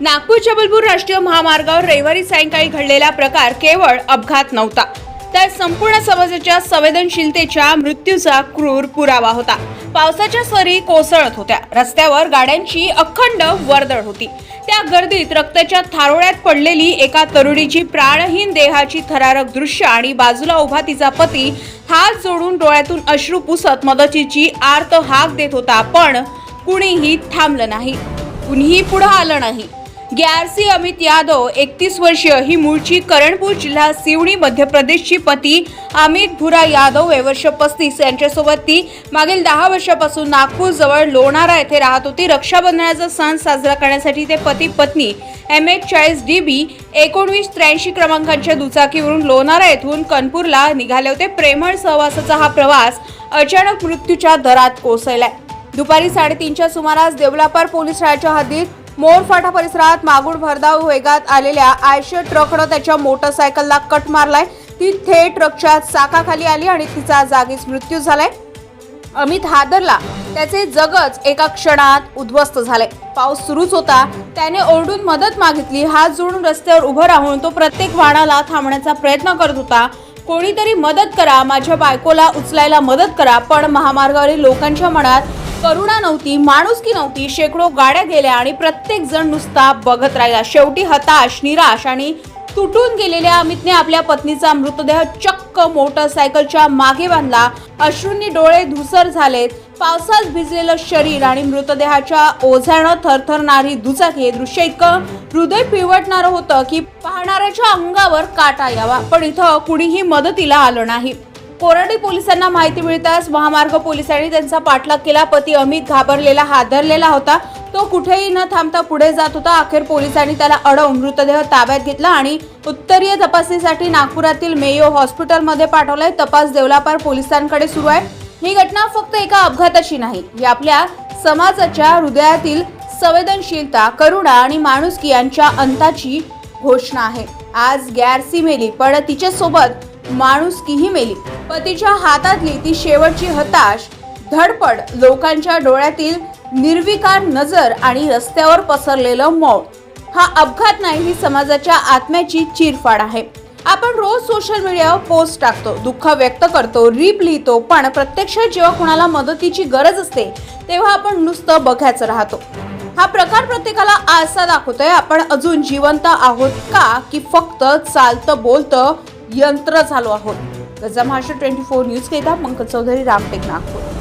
नागपूर जबलपूर राष्ट्रीय महामार्गावर रविवारी सायंकाळी घडलेला प्रकार केवळ अपघात नव्हता. तर संपूर्ण समाजाच्या संवेदनशीलतेच्या मृत्यूचा क्रूर पुरावा होता. पावसाच्या सरी कोसळत होत्या. रस्त्यावर गाड्यांची अखंड वर्दळ होती. त्या गर्दीत रक्ताच्या थारोळ्यात पडलेली एका तरुणीची प्राणहीन देहाची थरारक दृश्य आणि बाजूला उभा तिचा पती हात जोडून डोळ्यातून अश्रू पुसत मदतीची आर्त हाक देत होता पण कुणीही थांबलं नाही. कुणीही पुढं आलं नाही. ग्यारसी अमित यादव एकतीस वर्षीय ही मूळची करणपूर जिल्हा सिवणी मध्य प्रदेशची पती अमित भुरा यादव वय वर्ष पस्तीस यांच्यासोबत ती मागील दहा वर्षापासून नागपूर जवळ लोणारा येथे राहत होती. रक्षाबंधनाचा सण साजरा करण्यासाठी ते पती पत्नी एम एच चाळीस डी बी एकोणवीस त्र्याऐंशी क्रमांकाच्या दुचाकीवरून लोणारा येथून कणपूरला निघाले होते. प्रेमळ सहवासाचा हा प्रवास अचानक मृत्यूच्या दरात कोसळलाय. दुपारी साडेतीनच्या सुमारास देवलापार पोलीस ठाण्याच्या हद्दीत मोरफाटा परिसरात मागून भरधाव वेगात आलेल्या आयशर ट्रकनं त्याच्या मोटरसायकलला कट मारलाय. ती थेट ट्रकच्या चाकाखाली आली आणि तिचा जागीच मृत्यू झालाय. अमित हादरला. त्याचे जगच एका क्षणात उद्ध्वस्त झाले. पाऊस सुरूच होता. त्याने ओरडून मदत मागितली. हात जोडून रस्त्यावर उभं राहून तो प्रत्येक वाहनाला थांबण्याचा प्रयत्न करत होता. कोणीतरी मदत करा. माझ्या बायकोला उचलायला मदत करा. पण महामार्गावरील लोकांच्या मनात करुणा नव्हती माणुसकी नव्हती शेकडो गाड्या गेल्या आणि प्रत्येक जण नुसता बघत राहिला. शेवटी हताश निराश आणि तुटून गेलेल्या अमितने आपल्या पत्नीचा मृतदेह चक्क मोटरसायकलच्या मागे बांधला. अश्रूंनी डोळे धुसर झालेत. पावसात भिजलेलं शरीर आणि मृतदेहाच्या ओझ्यानं थरथरणारी दुचाकी हे दृश्य इतकं हृदय पिवटणारं होतं की पाहणाऱ्याच्या अंगावर काटा यावा. पण इथं कुणीही मदतीला आलं नाही. कोराडी पोलिसांना माहिती मिळताच महामार्ग पोलिसांनी त्यांचा पाठलाग केला. पती अमित घाबरलेला हादरलेला होता. तो कुठेही न थांबता पुढे जात होता. अखेर पोलिसांनी त्याला अडवून मृतदेह ताब्यात घेतला आणि उत्तरीय तपासणीसाठी नागपुरातील मेयो हॉस्पिटलमध्ये पाठवलाय. तपास देवलापार पोलिसांकडे सुरू आहे. ही घटना फक्त एका अपघाताची नाही ही आपल्या समाजाच्या हृदयातील संवेदनशीलता करुणा आणि माणुसकी यांच्या अंताची घोषणा आहे. आज गॅरसी मेली पण तिच्यासोबत माणुसकीही मेली. पतीच्या हातातली ती शेवटची हताश धडपड लोकांच्या डोळ्यातील निर्विकार नजर आणि रस्त्यावर पसरलेलं मौत हा अपघात नाही ही समाजाच्या आत्म्याची चिरफाड आहे. आपण रोज सोशल मीडियावर पोस्ट टाकतो दुःख व्यक्त करतो रीप लिहितो पण प्रत्यक्षात जेव्हा कुणाला मदतीची गरज असते तेव्हा आपण नुसतं बघायचं राहतो. हा प्रकार प्रत्येकाला आरसा दाखवतोय आपण अजून जिवंत आहोत का की फक्त चालतं बोलतं यंत्र झालो आहोत. गजा महाराष्ट्र ट्वेंटी फोर न्यूज केला पंकज चौधरी रामटेक नागपूर.